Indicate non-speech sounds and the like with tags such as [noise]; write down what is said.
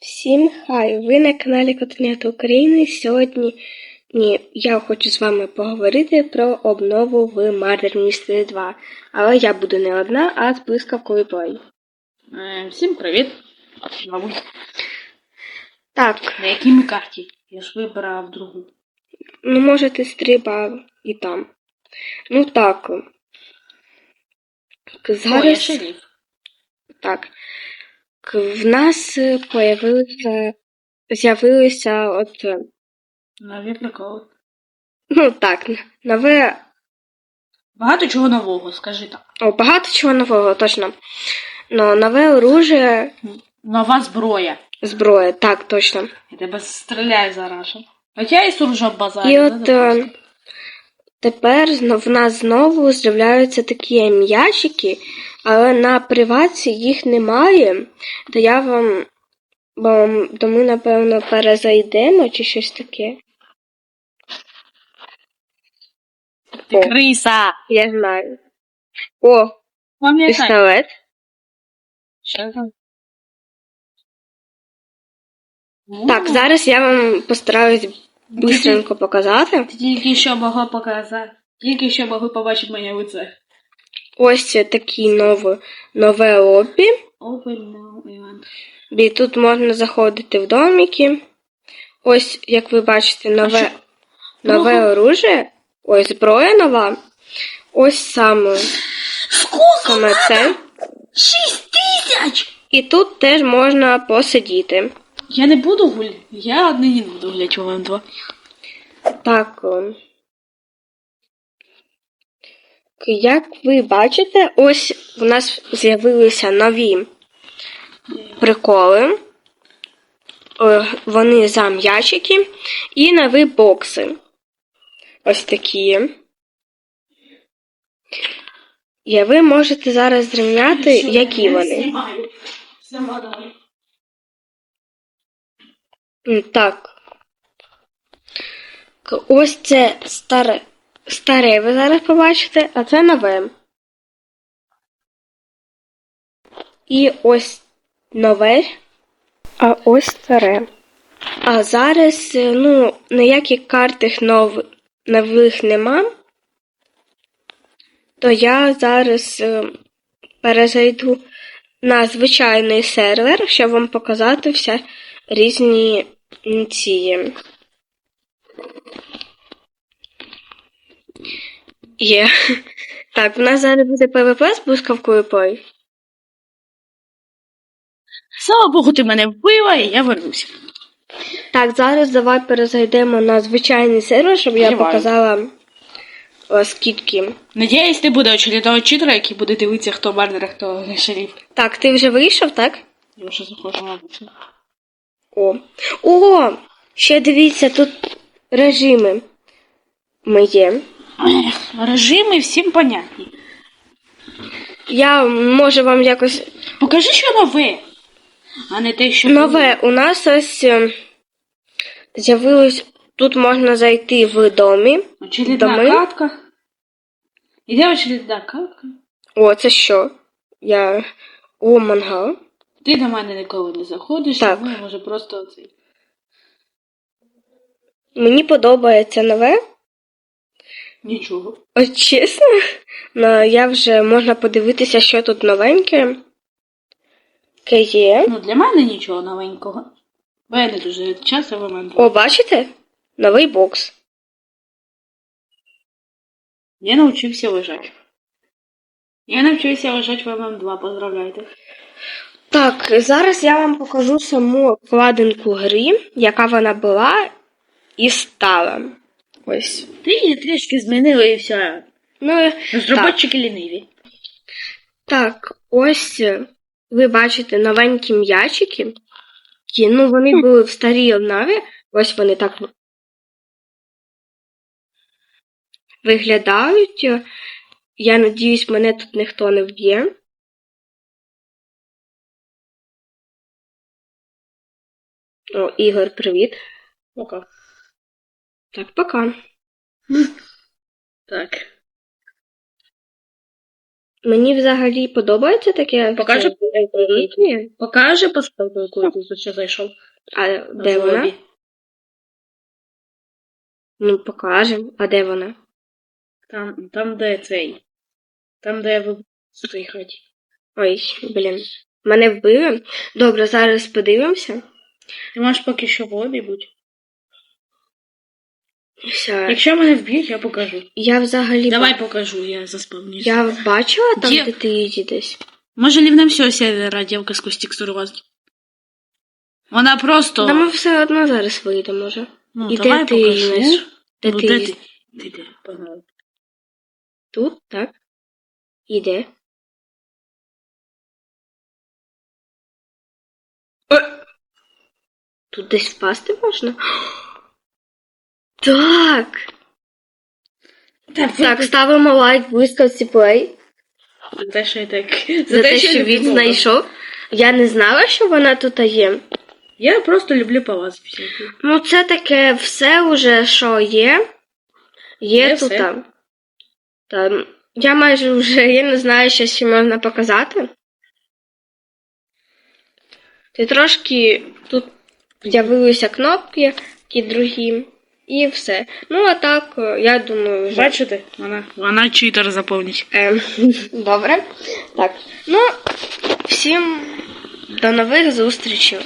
Всім хай! Ви на каналі Котенят України. Сьогодні ні, я хочу з вами поговорити про обнову в Murder Mystery 2. Але я буду не одна, а з блискавкою бою. Е, Всім привіт. Мабуть, Так, на якій ми карті? Я ж вибрав другу. ну можете стріба і там. Ну так. К- О, я Зараз шериф. так. В нас е, появилися, з'явилися от, е, Нові приколи. ну так, нове Багато чого нового, скажи так. О, багато чого нового, точно. Но нове оружие, Нова зброя. зброя, так, точно. Я тебе стріляю зараз. Хоча і суржа базарю. І да, от е, тепер в нас знову з'являються такі м'ячики, але на приватці їх немає. То я вам. Бо то ми, напевно, перезайдемо чи щось таке. Ти криса! я знаю. О, пістолет. Що там? Так, зараз я вам постараюсь быстренько показати. Тільки що могла показати. Тільки що могли побачити моє лице. Ось це такі нове, нове лобі. І тут можна заходити в домики. Ось, як ви бачите, нове, нове оружие. Ось зброя нова. Ось саме, саме це. Шість тисяч! І тут теж можна посидіти. Я не буду гуляти. Я не буду гуляти в ОМ2. Так. Як ви бачите, ось у нас з'явилися нові приколи. Е, Вони за м'ячики і нові бокси. Ось такі. І ви можете зараз зрівняти, які вони. Так. Ось це старе. Старе ви зараз побачите, а це нове. І ось нове, а ось старе. А зараз, е, ну, ніяких картах нов... нових нема. То я зараз е, перезайду на звичайний сервер, щоб вам показати все різні ці. Є. Так, в нас зараз буде ПВП з блискавкою пой. Слава Богу, ти мене вбила, і я вернуся. Так, зараз давай перезайдемо на звичайний сервер, щоб я Давай. показала о, скільки. Надіюсь, ти буде очередного читера, який буде дивитися, хто барнер, а хто не шериф. Так, ти вже вийшов, так? Я вже захожу, мабуть. О. О! Ще дивіться, тут режими. Ми є. Режими всім понятні. Я можу вам якось. Покажи, що нове, а не те, що Нове, у нас ось е, з'явилось. Тут можна зайти в домі. Очередна Доми. катка. Іде очередна катка. О, це що? Я. О, мангал. Ти до мене ніколи не заходиш, Так. тому я може просто оцей. Мені подобається нове. Нічого. От чесно, ну, я вже можна подивитися, що тут новеньке. Яке є. Ну, для мене нічого новенького. Бо я не дуже часто в мене. О, бачите? Новий бокс. Я навчився лежати. Я навчився лежати в ММ2, поздравляйте. Так, зараз я вам покажу саму вкладинку гри, яка вона була і стала. Ось. Ти її трішки змінили і все. Ну, Розробочики ліниві. так, ось е, ви бачите новенькі м'ячики. Ну, вони були в старій обнові. Ось вони так виглядають. Я надіюсь, мене тут ніхто не вб'є. О, Ігор, привіт. Пока. Так, пока. Так. Мені взагалі подобається таке. Покажи, Ні. покажи поставку, яку ти тут ще зайшов. А де вона? Ну, покажемо. А де вона? Там, там, де цей. Там, де ви цій хаті. Ой, блін. Мене вбили. Добре, зараз подивимося. Ти можеш поки що в лобі бути. Все. Якщо мене вб'ють, я покажу. Я взагалі Давай покажу, я заспавнюсь. Я бачила там, Є. де ти їдеш. Може лівнем всього сервера дівка з текстурувати? Вона просто. Та ми все одно зараз вийдемо, може. Ну, І давай де ти покажу. їдеш? Де ну, ти де ти? Де? Тут, так? І де? Тут десь впасти можна? Так! Так, Так, ставимо лайк блискавці плей. За те, що я так. За те, що я він знайшов. Я не знала, що вона тут є. Я просто люблю палац всякий. Ну, це таке все уже, що є. Є Є тут. Там. Там. Я майже вже я не знаю, що ще можна показати. Ти трошки тут з'явилися кнопки, ті другі, і все. Ну, а так, е, я думаю, вже. Бачите? Вона, вона читер заповнить. Е, [laughs] Добре. Так. Ну, всім до нових зустрічей.